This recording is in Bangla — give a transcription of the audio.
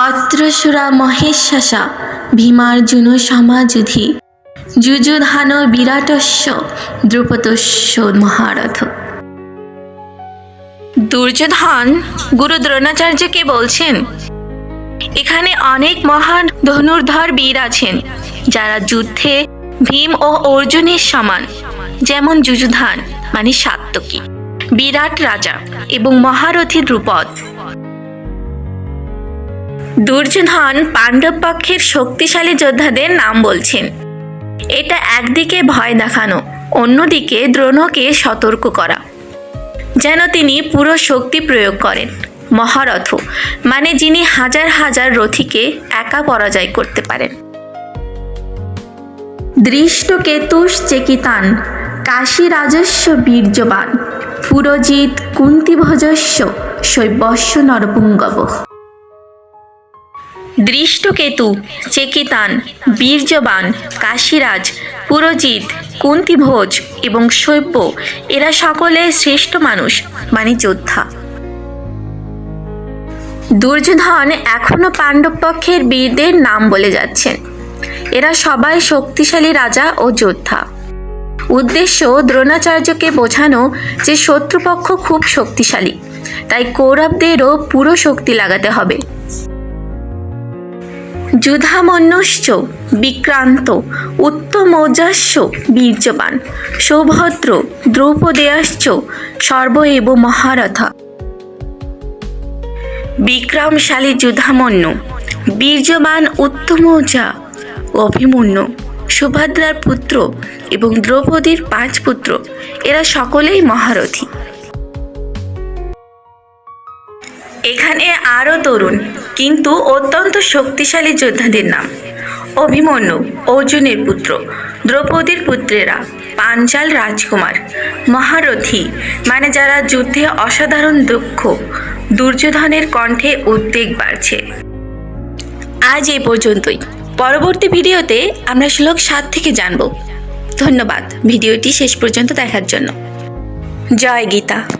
মহিষাসুরা মহেশ্বাসা ভীমার্জুন সমাযুধি যুযুধান বিরাটস্য, দ্রুপদস্য মহারথ। দুর্যোধন গুরু দ্রোণাচার্যকে বলছেন, এখানে অনেক মহান ধনুর্ধর বীর আছেন, যারা যুদ্ধে ভীম ও অর্জুনের সমান, যেমন যুযুধান মানে সাত্তকী বিরাট রাজা এবং মহারথী দ্রুপদ। দুর্যোধন পাণ্ডব পক্ষের শক্তিশালী যোদ্ধাদের নাম বলছেন। এটা একদিকে ভয় দেখানো, অন্যদিকে দ্রোণকে সতর্ক করা। যেন তিনি পুরো শক্তি প্রয়োগ করেন, মহারথ মানে যিনি হাজার হাজার রথীকে একা পরাজয় করতে পারেন। দৃষ্টকেতুশ্চেকিতান কাশী রাজস্ব বীর্যবান, পুরজিৎ কুন্তিভজস্য শৈবস্য নরপুঙ্গব। দৃষ্টকেতু, চেকিতান, বীর্যবান, কাশীরাজ, পুরজিৎ, কুন্তিভোজ এবং শৈব্য, এরা সকলে শ্রেষ্ঠ মানুষ মানে যোদ্ধা। দুর্যোধন এখনও পাণ্ডব পক্ষের বীরদের নাম বলে যাচ্ছেন। এরা সবাই শক্তিশালী রাজা ও যোদ্ধা। উদ্দেশ্য দ্রোণাচার্যকে বোঝানো যে শত্রুপক্ষ খুব শক্তিশালী, তাই কৌরবদেরও পুরো শক্তি লাগাতে হবে। যুধামন্যশ্চ, বিক্রান্ত উত্তমৌজাস্য বীর্যবান, সৌভদ্র, দ্রৌপদেয়াশ্চ সর্ব এব মহারথা। বিক্রমশালী যুধামন্য, বীর্যবান উত্তমৌজা, অভিমন্যু, সুভদ্রার পুত্র এবং দ্রৌপদীর পাঁচ পুত্র, এরা সকলেই মহারথী। এখানে আরও তরুণ, কিন্তু অত্যন্ত শক্তিশালী যোদ্ধাদের নাম। অভিমন্যু, অর্জুনের পুত্র, দ্রৌপদীর পুত্রেরা, পাঞ্চাল রাজকুমার, মহারথী মানে যারা যুদ্ধে অসাধারণ দক্ষ, দুর্যোধনের কণ্ঠে উদ্বেগ বাড়ছে। আজ এই পর্যন্তই। পরবর্তী ভিডিওতে আমরা শ্লোক সাত থেকে জানব। ধন্যবাদ ভিডিওটি শেষ পর্যন্ত দেখার জন্য। জয় গীতা।